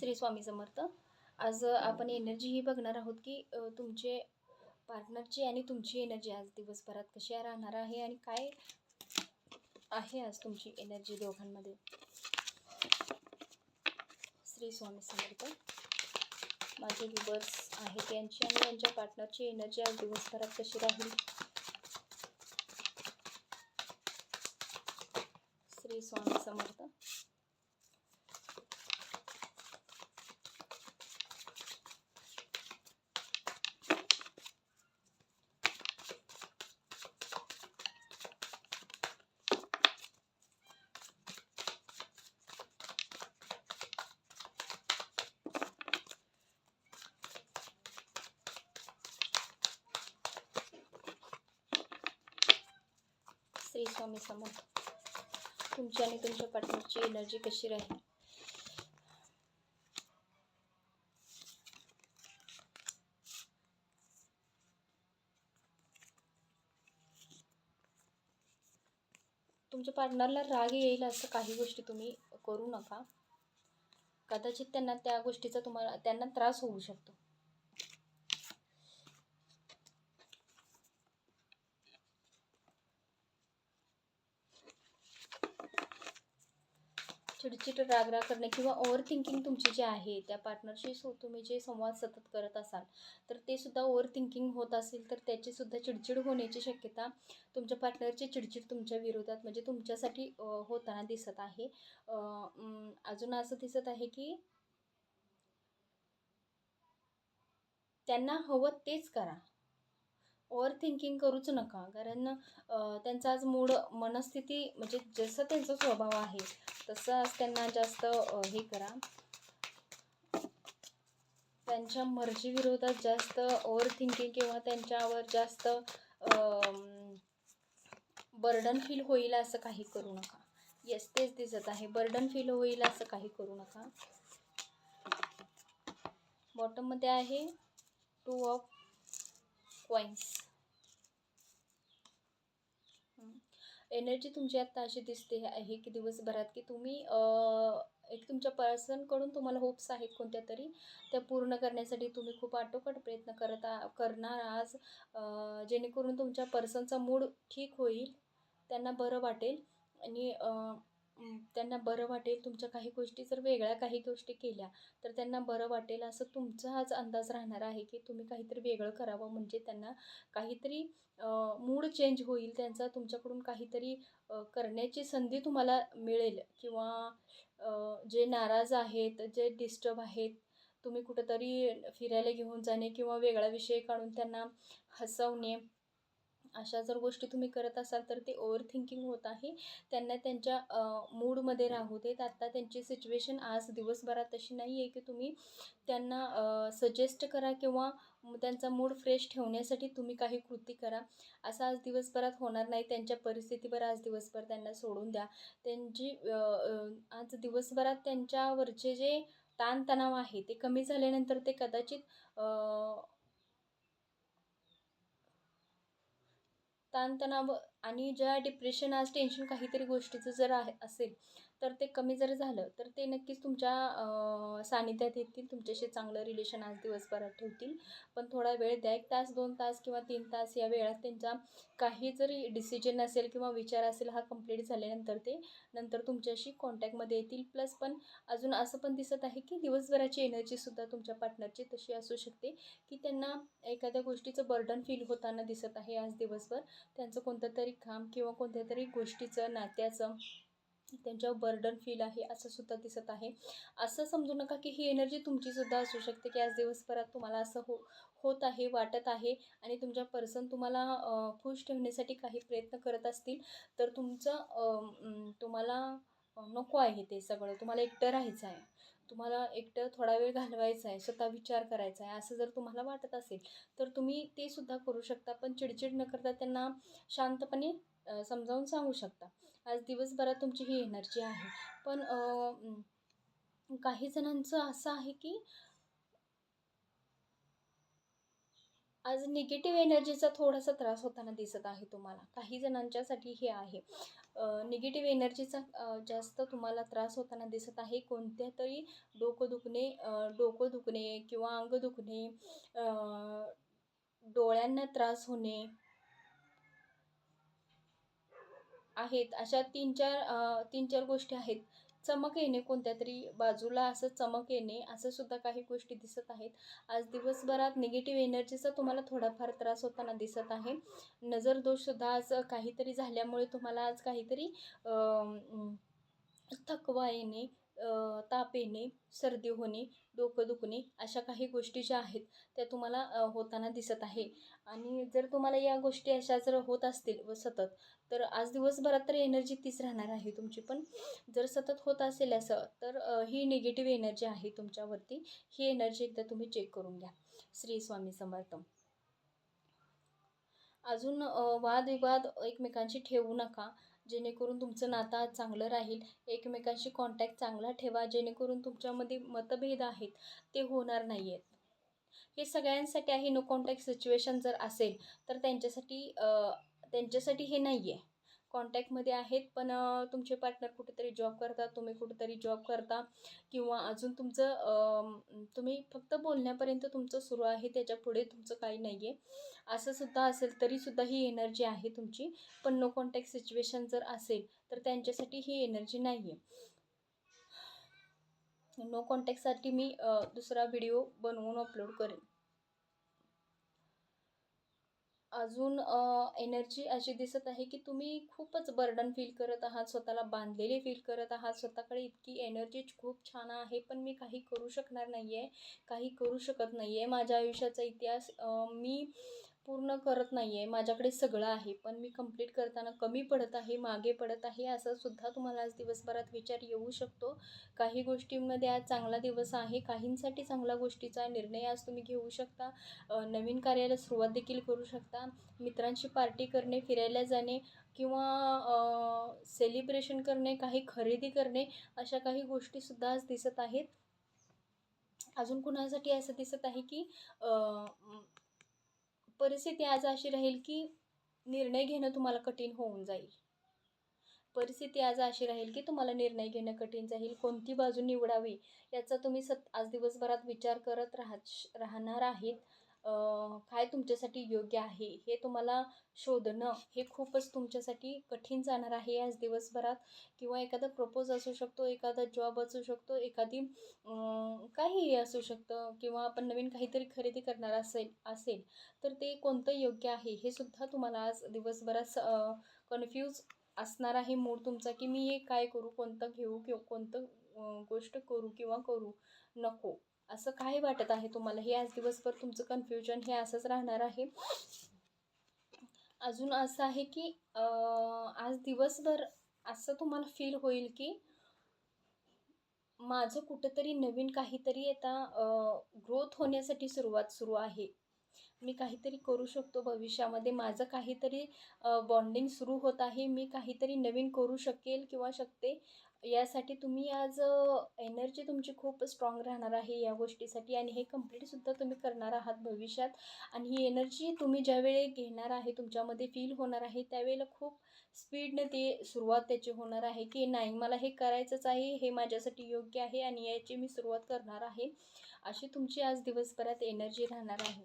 श्री स्वामी समर्थ. आज आपण एनर्जी ही बघणार आहोत की तुमचे पार्टनरची आणि तुमची एनर्जी आज दिवसभरात कशी राहणार आहे आणि काय आहे आज तुमची एनर्जी दोघांमध्ये? श्री स्वामी समर्थ. माझे विवर्स आहेत त्यांची आणि त्यांच्या पार्टनरची एनर्जी आज दिवसभरात कशी राहील? श्री स्वामी समर्थ श्री स्वामी समोर. तुमची आणि तुमच्या पार्टनरची एनर्जी कशी राहील? तुमच्या पार्टनरला राग येईल असं काही गोष्टी तुम्ही करू नका. कदाचित त्यांना त्या गोष्टीचा तुम्हाला त्यांना त्रास होऊ शकतो. चिडचिड रागराग करणे किंवा ओव्हर थिंकिंग तुमची जी आहे त्या पार्टनरशी सो तुम्ही जे संवाद सतत करत असाल तर ते सुद्धा ओव्हर थिंकिंग होत असेल तर त्याची सुद्धा चिडचिड होण्याची शक्यता तुमच्या पार्टनरची चिडचिड तुमच्या विरोधात म्हणजे तुमच्यासाठी होताना दिसत आहे. अजून असं दिसत आहे की त्यांना हवं तेच करा. ओवर थिंकिंग करूच नका. कारण त्यांचा आज मूड मनस्थिती म्हणजे जसं त्यांचा स्वभाव आहे तसं आज त्यांना जास्त हे करा. त्यांच्या मर्जीविरोधात जास्त ओवर थिंकिंग किंवा त्यांच्यावर जास्त बर्डन फील होईल असं काही करू नका. येस तेच दिसत आहे. बर्डन फील होईल असं काही करू नका. बॉटममध्ये आहे. टू ऑफ पॉईंट्स एनर्जी तुमची आत्ता अशी दिसते आहे की दिवसभरात की तुम्ही एक तुमच्या पर्सनकडून तुम्हाला होप्स आहेत कोणत्या तरी त्या पूर्ण करण्यासाठी तुम्ही खूप आटोकाट प्रयत्न करत आ करणार आज जेणेकरून तुमच्या पर्सनचा मूड ठीक होईल त्यांना बरं वाटेल. आणि त्यांना बरं वाटेल तुमच्या काही गोष्टी जर वेगळ्या काही गोष्टी केल्या तर त्यांना बरं वाटेल असं तुमचा हाच अंदाज राहणार आहे की तुम्ही काहीतरी वेगळं करावं म्हणजे त्यांना काहीतरी मूड चेंज होईल त्यांचा तुमच्याकडून काहीतरी करण्याची संधी तुम्हाला मिळेल किंवा जे नाराज आहेत जे डिस्टर्ब आहेत तुम्ही कुठंतरी फिरायला घेऊन जाणे किंवा वेगळा विषय काढून त्यांना हसवणे अशा जर गोष्टी तुम्ही करत असाल तर ते ओव्हर थिंकिंग होत आहे. त्यांना त्यांच्या मूडमध्ये राहू देत. आता त्यांची सिच्युएशन आज दिवसभरात तशी नाही आहे की तुम्ही त्यांना सजेस्ट करा किंवा त्यांचा मूड फ्रेश ठेवण्यासाठी तुम्ही काही कृती करा. असं आज दिवसभरात होणार नाही. त्यांच्या परिस्थितीवर आज दिवसभर त्यांना सोडून द्या. त्यांची आज दिवसभरात त्यांच्यावरचे जे ताणतणाव आहे ते कमी झाल्यानंतर ते कदाचित ताणतणाव आणि ज्या डिप्रेशन आज टेन्शन काहीतरी गोष्टीचं जर आहे असेल तर ते कमी जर झालं तर ते नक्कीच तुमच्या सानिध्यात येतील तुमच्याशी चांगलं रिलेशन आज दिवसभरात ठेवतील. पण थोडा वेळ द्या एक तास दोन तास किंवा तीन तास या वेळात त्यांचा काही जरी डिसिजन असेल किंवा विचार असेल हा कंप्लीट झाल्यानंतर ते नंतर तुमच्याशी कॉन्टॅक्टमध्ये येतील. प्लस पण अजून असं पण दिसत आहे की दिवसभराची एनर्जीसुद्धा तुमच्या पार्टनरची तशी असू शकते की त्यांना एखाद्या गोष्टीचं बर्डन फील होताना दिसत आहे आज दिवसभर. त्यांचं कोणतं तरी काम किंवा कोणत्या तरी गोष्टीचं नात्याचं त्यांच्यावर बर्डन फील आहे असं सुद्धा दिसत आहे. असं समजू नका की ही एनर्जी तुमचीसुद्धा असू शकते की आज दिवसभरात तुम्हाला असं हो होत आहे वाटत आहे आणि तुमच्या पर्सन तुम्हाला खुश ठेवण्यासाठी काही प्रयत्न करत असतील तर तुमचं तुम्हाला नको आहे ते सगळं. तुम्हाला एकटं राहायचं आहे. तुम्हाला एकटं थोडा वेळ घालवायचा आहे स्वतः विचार करायचा आहे. असं जर तुम्हाला वाटत असेल तर तुम्ही ते सुद्धा करू शकता पण चिडचिड न करता त्यांना शांतपणे समजावून सांगू शकता. आज दिवसभरात तुमची ही एनर्जी आहे. पण काही जणांचं असं आहे की आज निगेटिव्ह एनर्जीचा थोडासा त्रास होताना दिसत आहे तुम्हाला. काही जणांच्यासाठी हे आहे. निगेटिव्ह एनर्जीचा जास्त तुम्हाला त्रास होताना दिसत आहे. कोणत्या तरी डोकं दुखणे डोकं दुखणे किंवा अंग दुखणे डोळ्यांना त्रास होणे आहेत. अशा तीन चार तीन चार गोष्टी आहेत. चमक येणे कोणत्या तरी बाजूला असं चमक येणे असं सुद्धा काही गोष्टी दिसत आहेत. आज दिवसभरात निगेटिव्ह एनर्जीचा तुम्हाला थोडाफार त्रास होताना दिसत आहे. नजर दोषसुद्धा आज काहीतरी झाल्यामुळे तुम्हाला आज काहीतरी थकवा येणे ताप येणे सर्दी होणे डोकं दुखणे अशा काही गोष्टी ज्या आहेत त्या तुम्हाला होताना दिसत आहे. आणि जर तुम्हाला या गोष्टी अशा जर होत असतील व सतत तर आज दिवसभरात तर एनर्जी तीच राहणार आहे तुमची. पण जर सतत होत असेल असं तर ही निगेटिव्ह एनर्जी आहे तुमच्यावरती. ही एनर्जी एकदा तुम्ही चेक करून घ्या. श्री स्वामी समर्थ. अजून वादविवाद एकमेकांशी ठेवू नका. जेणेकरून तुमचं नातं चांगलं राहील. एकमेकांशी कॉन्टॅक्ट चांगला ठेवा जेणेकरून तुमच्यामध्ये मतभेद आहेत ते होणार नाही आहेत हे सगळ्यांसाठी आहे. नो कॉन्टॅक्ट सिच्युएशन जर असेल तर त्यांच्यासाठी त्यांच्यासाठी हे नाही आहे कॉन्टॅक्टमध्ये आहेत पण तुमचे पार्टनर कुठेतरी जॉब करतात तुम्ही कुठेतरी जॉब करता किंवा अजून तुमचं तुम्ही फक्त बोलण्यापर्यंत तुमचं सुरू आहे त्याच्या पुढे तुमचं काही नाही आहे असं सुद्धा असेल तरीसुद्धा ही एनर्जी आहे तुमची. पण नो कॉन्टॅक्ट सिच्युएशन जर असेल तर त्यांच्यासाठी ही एनर्जी नाही आहे नो कॉन्टॅक्टसाठी मी दुसरा व्हिडिओ बनवून अपलोड करेन. अजून एनर्जी अशी दिसत आहे की तुम्ही खूपच बर्डन फील करत आहात स्वतःला बांधलेले फील करत आहात स्वतःकडे इतकी एनर्जी खूप छान आहे पण मी काही करू शकणार नाही आहे काही करू शकत नाही आहे माझ्या आयुष्याचा इतिहास मी पूर्ण करत नाही आहे माझ्याकडे सगळं आहे पण मी कंप्लीट करताना कमी पडत आहे मागे पडत आहे असं सुद्धा तुम्हाला आज दिवसभरात विचार येऊ शकतो. काही गोष्टींमध्ये आज चांगला दिवस आहे काहींसाठी चांगल्या गोष्टीचा निर्णय आज तुम्ही घेऊ शकता नवीन कार्याला सुरुवात देखील करू शकता. मित्रांशी पार्टी करणे फिरायला जाणे किंवा सेलिब्रेशन करणे काही खरेदी करणे अशा काही गोष्टीसुद्धा आज दिसत आहेत. अजून कुणासाठी असं दिसत आहे की परिस्थिती आज अशी राहील की निर्णय घेणं तुम्हाला कठीण होऊन जाईल. परिस्थिती आज अशी राहील की तुम्हाला निर्णय घेणं कठीण जाईल. कोणती बाजू निवडावी याचा तुम्ही सत आज दिवसभरात विचार करत राहा राहणार आहेत. काय तुमच्यासाठी योग्य आहे हे तुम्हाला शोधणं हे खूपच तुमच्यासाठी कठीण जाणार आहे आज दिवसभरात. किंवा एखादा प्रपोज असू शकतो एखादा जॉब असू शकतो एखादी काहीही असू शकतं किंवा आपण नवीन काहीतरी खरेदी करणार असेल असेल तर ते कोणतं योग्य आहे हे सुद्धा तुम्हाला आज दिवसभरात कन्फ्यूज असणार आहे मूड तुमचा की मी हे काय करू कोणतं घेऊ किंवा कोणतं गोष्ट करू किंवा करू नको. असं काय वाटत आहे तुम्हाला? हे आज दिवसभर तुमचं कन्फ्युजन हे असंच राहणार आहे. अजून असं आहे की आज दिवसभर असं तुम्हाला फील होईल की माझं कुठंतरी नवीन काहीतरी आता ग्रोथ होण्यासाठी सुरुवात सुरू आहे. मी काहीतरी करू शकतो भविष्यामध्ये. माझं काहीतरी बॉन्डिंग सुरू होत आहे. मी काहीतरी नवीन करू शकेल किंवा शकते. यासाठी तुम्ही आज एनर्जी तुमची खूप स्ट्रॉंग राहणार आहे या गोष्टीसाठी आणि हे कम्प्लीटसुद्धा तुम्ही करणार आहात भविष्यात. आणि ही एनर्जी तुम्ही ज्यावेळी घेणार आहे तुमच्यामध्ये फील होणार आहे त्यावेळेला खूप स्पीडने ते सुरुवात त्याची होणार आहे की नाही मला हे करायचंच आहे हे माझ्यासाठी योग्य आहे आणि याची मी सुरुवात करणार आहे. अशी तुमची आज दिवसभरात एनर्जी राहणार आहे.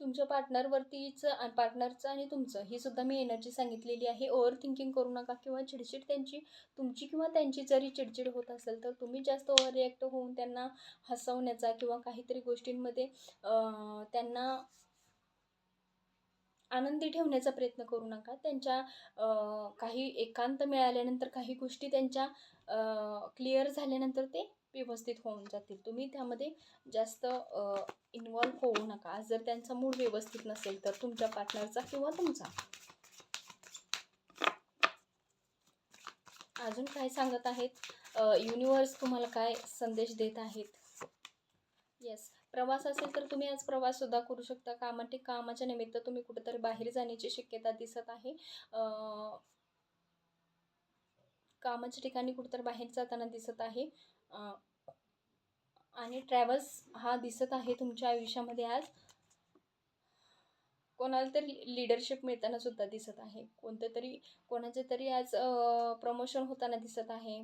तुमच्या पार्टनरवरतीचं पार्टनरचं आणि तुमचं ही सुद्धा मी एनर्जी सांगितलेली आहे. ओव्हर थिंकिंग करू नका किंवा चिडचिड त्यांची तुमची किंवा त्यांची जरी चिडचिड होत असेल तर तुम्ही जास्त ओव्हर रिॲक्ट होऊन त्यांना हसवण्याचा किंवा काहीतरी गोष्टींमध्ये त्यांना आनंदी ठेवण्याचा प्रयत्न करू नका. त्यांच्या काही एकांत मिळाल्यानंतर काही गोष्टी त्यांच्या क्लिअर झाल्यानंतर ते व्यवस्थित होऊन जातील. तुम्ही त्यामध्ये जास्त इन्वॉल्व होऊ नका. जर त्यांचा मूड व्यवस्थित नसेल तर तुमच्या पार्टनरचा किंवा तुमचा. अजून काय सांगत आहेत? युनिवर्स तुम्हाला काय संदेश देत आहेत? येस प्रवास असेल तर तुम्ही आज प्रवाससुद्धा करू शकता. कामाटे कामाच्या निमित्त तुम्ही कुठेतरी बाहेर जाण्याची शक्यता दिसत आहे. कामाच्या ठिकाणी कुठेतरी बाहेर जाताना दिसत आहे. आणि ट्रॅव्हल्स हा दिसत आहे तुमच्या आयुष्यामध्ये आज. कोणाला तरी लिडरशिप मिळताना सुद्धा दिसत आहे. कोणतं तरी कोणाचे तरी आज प्रमोशन होताना दिसत आहे.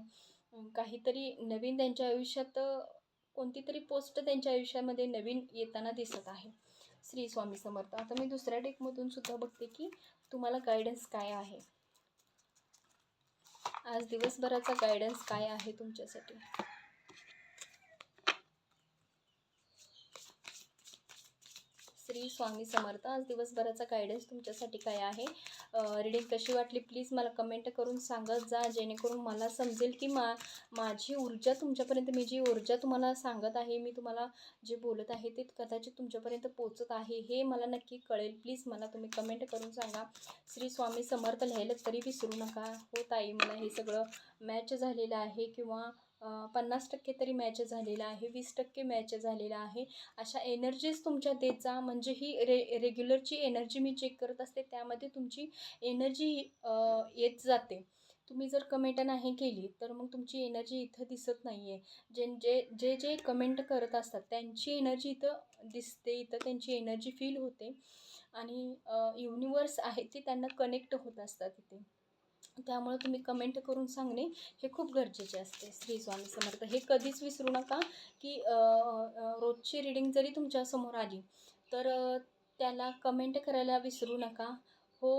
काहीतरी नवीन त्यांच्या आयुष्यात कोणती तरी पोस्ट त्यांच्या आयुष्यामध्ये नवीन येताना दिसत आहे. श्री स्वामी समर्थ. आता मी दुसऱ्या डेकमधून सुद्धा बघते की तुम्हाला गायडन्स काय आहे. आज दिवसभराचा गायडन्स काय आहे तुमच्यासाठी? श्री स्वामी समर्थ. आज दिवसभराचा गायडन्स तुमच्यासाठी काय आहे? रीडिंग कशी वाटली? प्लीज मला कमेंट करून सांगत जा जेणेकरून मला समजेल की मा माझी ऊर्जा तुमच्यापर्यंत मी जी ऊर्जा तुम्हाला सांगत आहे मी तुम्हाला जे बोलत आहे ते कदाचित तुमच्यापर्यंत पोचत आहे हे मला नक्की कळेल. प्लीज मला तुम्ही कमेंट करून सांगा. श्री स्वामी समर्थ लिहायला तरी विसरू नका. हो ताई मला हे सगळं मॅच झालेलं आहे किंवा पन्नास टक्के तरी मॅच झालेला आहे वीस टक्के मॅच झालेला आहे. अशा एनर्जीज तुमच्या देत जा म्हणजे ही रे रेग्युलरची एनर्जी मी चेक करत असते त्यामध्ये तुमची एनर्जी येत जाते. तुम्ही जर कमेंट नाही केली तर मग तुमची एनर्जी इथं दिसत नाही आहे जे जे जे जे कमेंट करत असतात त्यांची एनर्जी इथं दिसते इथं त्यांची एनर्जी फील होते. आणि युनिवर्स आहे ते त्यांना कनेक्ट होत असतात इथे. त्यामुळे तुम्ही कमेंट करून सांगणे हे खूप गरजेचे असते. श्री स्वामी समर्थ हे कधीच विसरू नका की रोजची रिडिंग जरी तुमच्यासमोर आली तर त्याला कमेंट करायला विसरू नका. हो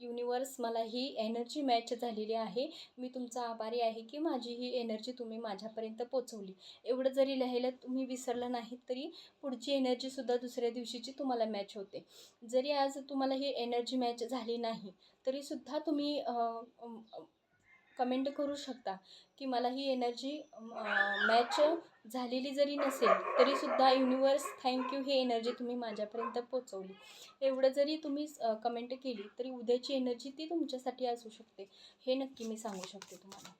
युनिवर्स मला ही एनर्जी मॅच झालेली आहे. मी तुमचा आभारी आहे की माझी ही एनर्जी तुम्ही माझ्यापर्यंत पोचवली एवढं जरी लिहायला तुम्ही विसरलं नाहीत तरी पुढची एनर्जीसुद्धा दुसऱ्या दिवशीची तुम्हाला मॅच होते. जरी आज तुम्हाला ही एनर्जी मॅच झाली नाही तरीसुद्धा तुम्ही कमेंट करू शकता की मला ही एनर्जी मॅच झालेली जरी नसेल तरीसुद्धा युनिवर्स थँक्यू ही एनर्जी तुम्ही माझ्यापर्यंत पोचवली. एवढं जरी तुम्ही कमेंट केली तरी उद्याची एनर्जी ती तुमच्यासाठी असू शकते. हे नक्की मी सांगू शकते तुम्हाला.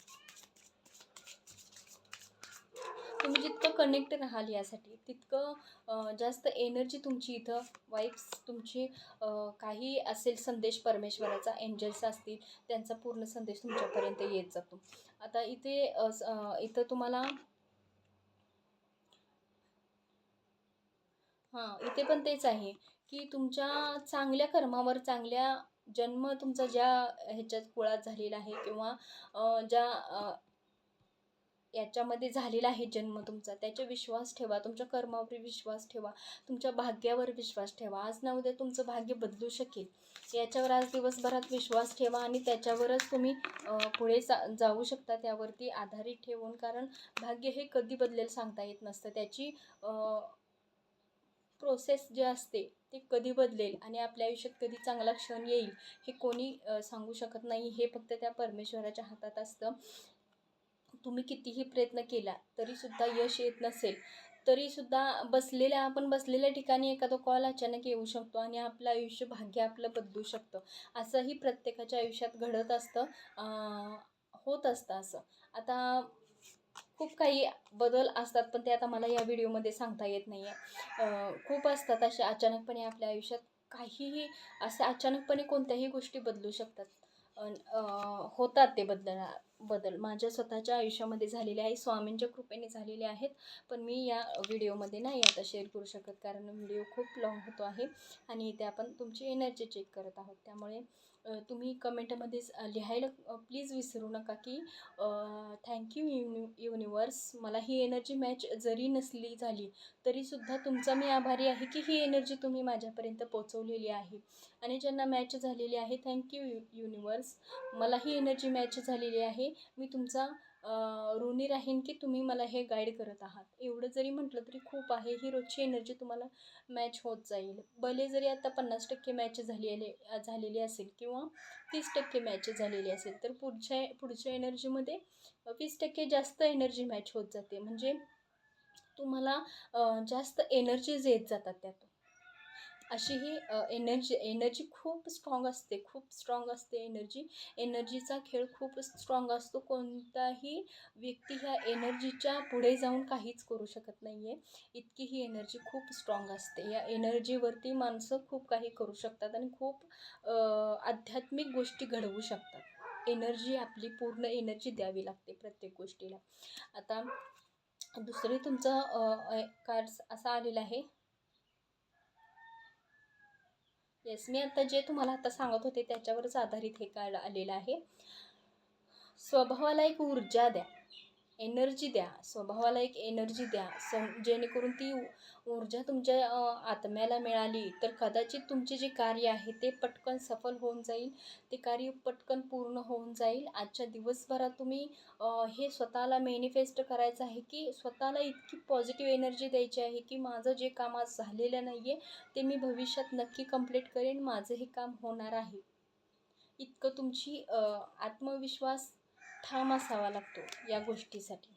तुम्ही जितकं कनेक्ट राहाल यासाठी तितकं जास्त एनर्जी तुमची इथं वाईब्स तुमची काही असेल संदेश परमेश्वराचा एंजल्स असतील त्यांचा पूर्ण संदेश तुमच्यापर्यंत येत जातो. आता इथे इथं तुम्हाला हां इथे पण तेच आहे की तुमच्या चांगल्या कर्मावर चांगल्या जन्म तुमचा ज्या ह्याच्यात कुळात झालेला आहे किंवा ज्या याच्यामध्ये झालेला आहे जन्म तुमचा. त्याचे विश्वास ठेवा तुमच्या कर्मावर विश्वास ठेवा तुमच्या भाग्यावर विश्वास ठेवा. आज ना उद्या तुमचं भाग्य बदलू शकेल. याच्यावर आज दिवसभरात विश्वास ठेवा आणि त्याच्यावरच तुम्ही पुढे जा जाऊ शकता. त्यावरती आधारित ठेवून कारण भाग्य हे कधी बदलेल सांगता येत नसतं. त्याची प्रोसेस जे असते ते कधी बदलेल आणि आपल्या आयुष्यात कधी चांगला क्षण येईल हे कोणी सांगू शकत नाही. हे फक्त त्या परमेश्वराच्या हातात असतं. तुम्ही कितीही प्रयत्न केला तरीसुद्धा यश येत नसेल. तरीसुद्धा बसलेल्या आपण बसलेल्या ठिकाणी एखादा कॉल अचानक येऊ शकतो आणि आपलं आयुष्य भाग्य आपलं बदलू शकतं. असंही प्रत्येकाच्या आयुष्यात घडत असतं. होत असतं असं. आता खूप काही बदल असतात पण ते आता मला या व्हिडिओमध्ये सांगता येत नाही आहे खूप असतात असे अचानकपणे आपल्या आयुष्यात काहीही असे अचानकपणे कोणत्याही गोष्टी बदलू शकतात. होतात ते बदल. बदल. माझ्या स्वतःच्या आयुष्यामध्ये झालेले आहे स्वामींच्या कृपेने झालेले आहेत. पण मी या व्हिडिओमध्ये नाही आता शेअर करू शकत कारण व्हिडिओ खूप लॉंग होतो आहे आणि इथे आपण तुमची एनर्जी चेक करत आहोत. त्यामुळे तुम्ही कमेंटमध्ये लिहायला प्लीज विसरू नका की थँक्यू युनि युनिवर्स मला ही एनर्जी मॅच जरी नसली झाली तरीसुद्धा तुमचा मी आभारी आहे की ही एनर्जी तुम्ही माझ्यापर्यंत पोचवलेली आहे. आणि ज्यांना मॅच झालेली आहे थँक्यू यु युनिवर्स मला ही एनर्जी मॅच झालेली आहे. मी तुमचा ऋणी राहीन की तुम्ही मला हे गाईड करत आहात. एवढं जरी म्हटलं तरी खूप आहे. ही रोजची एनर्जी तुम्हाला मॅच होत जाईल. भले जरी आता पन्नास टक्के मॅच झालेले झालेली असेल किंवा तीस टक्के मॅच झालेली असेल तर पुढच्या पुढच्या एनर्जीमध्ये वीस टक्के जास्त एनर्जी मॅच होत जाते. म्हणजे तुम्हाला जास्त एनर्जीज येत जातात त्यातून. अशी ही एनर्जी एनर्जी खूप स्ट्रॉंग असते खूप स्ट्रॉंग असते एनर्जी एनर्जीचा खेळ खूप स्ट्रॉंग असतो. कोणताही व्यक्ती ह्या एनर्जीच्या पुढे जाऊन काहीच करू शकत नाही आहे इतकी ही एनर्जी खूप स्ट्रॉंग असते. या एनर्जीवरती माणसं खूप काही करू शकतात आणि खूप आध्यात्मिक गोष्टी घडवू शकतात. एनर्जी आपली पूर्ण एनर्जी द्यावी लागते प्रत्येक गोष्टीला. आता दुसरी तुमचं कार्ड्स असा आलेला आहे. येस मी आता जे तुम्हाला आता सांगत होते त्याच्यावरच आधारित हे काळ आलेलं आहे. स्वभावाला एक ऊर्जा द्या. एनर्जी द्या स्वभावाला एक एनर्जी द्या सम जेणेकरून ती ऊर्जा तुमच्या आत्म्याला मिळाली. तर कदाचित तुमचे जे कार्य आहे ते पटकन सफल होऊन जाईल. ते कार्य पटकन पूर्ण होऊन जाईल. आजच्या दिवसभरात तुम्ही हे स्वतःला मॅनिफेस्ट करायचं आहे की स्वतःला इतकी पॉझिटिव्ह एनर्जी द्यायची आहे की माझं जे काम आज झालेलं नाही आहे ते मी भविष्यात नक्की कंप्लीट करेन. माझं हे काम होणार आहे. इतकं तुमची आत्मविश्वास ठाम असावा लागतो या गोष्टीसाठी.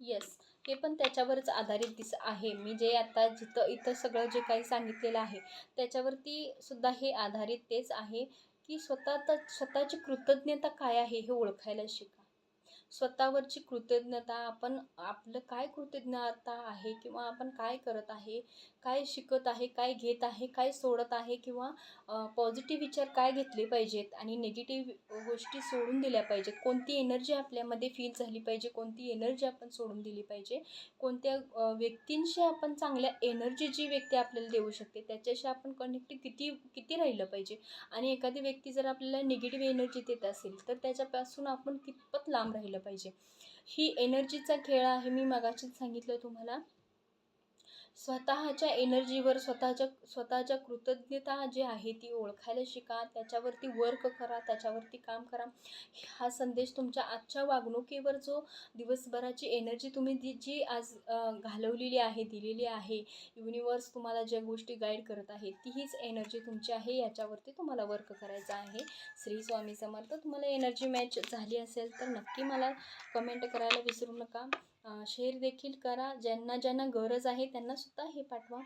येस हे पण त्याच्यावरच आधारित दिस आहे. मी जे आता जिथं इथं सगळं जे काही सांगितलेलं आहे त्याच्यावरती सुद्धा हे आधारित तेच आहे की स्वतः स्वतःची कृतज्ञता काय आहे हे ओळखायला शिक स्वतःवरची कृतज्ञता आपण आपलं काय कृतज्ञता आहे किंवा आपण काय करत आहे काय शिकत आहे काय घेत आहे काय सोडत आहे किंवा पॉझिटिव्ह विचार काय घेतले पाहिजेत आणि निगेटिव्ह गोष्टी सोडून दिल्या पाहिजेत? कोणती एनर्जी आपल्यामध्ये फील झाली पाहिजे? कोणती एनर्जी आपण सोडून दिली पाहिजे? कोणत्या व्यक्तींशी आपण चांगल्या एनर्जी जी व्यक्ती आपल्याला देऊ शकते त्याच्याशी आपण कनेक्ट किती किती राहिलं पाहिजे? आणि एखादी व्यक्ती जर आपल्याला निगेटिव्ह एनर्जी देत असेल तर त्याच्यापासून आपण कितपत लांब राहिलं पाहिजे. ही एनर्जीचा खेळ आहे. मी मगाशीच सांगितलं तुम्हाला. स्वतःच्या एनर्जीवर स्वतःच्या स्वतःच्या कृतज्ञता जी आहे ती ओळखायला शिका त्याच्यावरती वर्क करा त्याच्यावरती काम करा. हा संदेश तुमच्या आजच्या वागणुकीवर जो दिवसभराची एनर्जी तुम्ही जी जी आज घालवलेली आहे दिलेली आहे युनिवर्स तुम्हाला ज्या गोष्टी गाईड करत आहे तीच एनर्जी तुमची आहे याच्यावरती तुम्हाला वर्क करायचं आहे. श्री स्वामी समर्थ तुम्हाला एनर्जी मॅच झाली असेल तर नक्की मला कमेंट करायला विसरू नका. शेअर देखील करा. ज्यांना ज्यांना गरज आहे त्यांनासुद्धा हे पाठवा.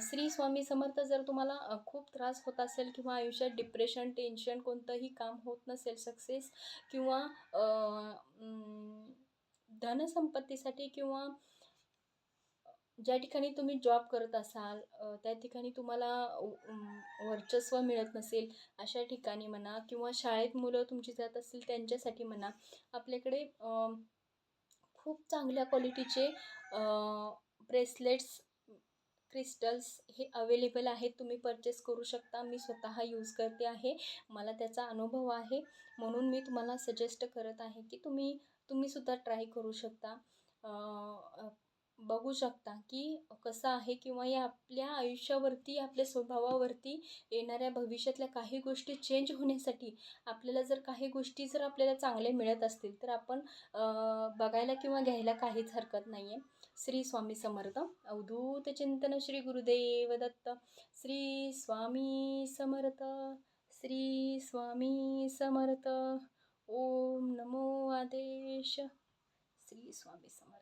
श्री स्वामी समर्थ जर तुम्हाला खूप त्रास होत असेल किंवा आयुष्यात डिप्रेशन टेन्शन कोणतंही काम होत नसेल सक्सेस किंवा धनसंपत्तीसाठी किंवा ज्या ठिकाणी तुम्ही जॉब करत असाल त्या ठिकाणी तुम्हाला वर्चस्व मिळत नसेल अशा ठिकाणी म्हणा किंवा शाळेत मुलं तुमची जात असतील त्यांच्यासाठी म्हणा आपल्याकडे खूप चांगल्या क्वालिटीचे ब्रेसलेट्स क्रिस्टल्स हे अवेलेबल आहेत. तुम्ही परचेस करू शकता. मी स्वतः यूज करते आहे. मला त्याचा अनुभव आहे. म्हणून मी तुम्हाला सजेस्ट करत आहे की तुम्ही तुम्हीसुद्धा ट्राय करू शकता. बघू शकता की कसं आहे किंवा या आपल्या आयुष्यावरती आपल्या स्वभावावरती येणाऱ्या भविष्यातल्या काही गोष्टी चेंज होण्यासाठी आपल्याला जर काही गोष्टी जर आपल्याला चांगल्या मिळत असतील तर आपण बघायला किंवा घ्यायला काहीच हरकत नाही आहे श्री स्वामी समर्थ. अवधूत चिंतन श्री गुरुदेव दत्त श्री स्वामी समर्थ. श्री स्वामी समर्थ. ओम नमो आदेश. श्री स्वामी समर्थ.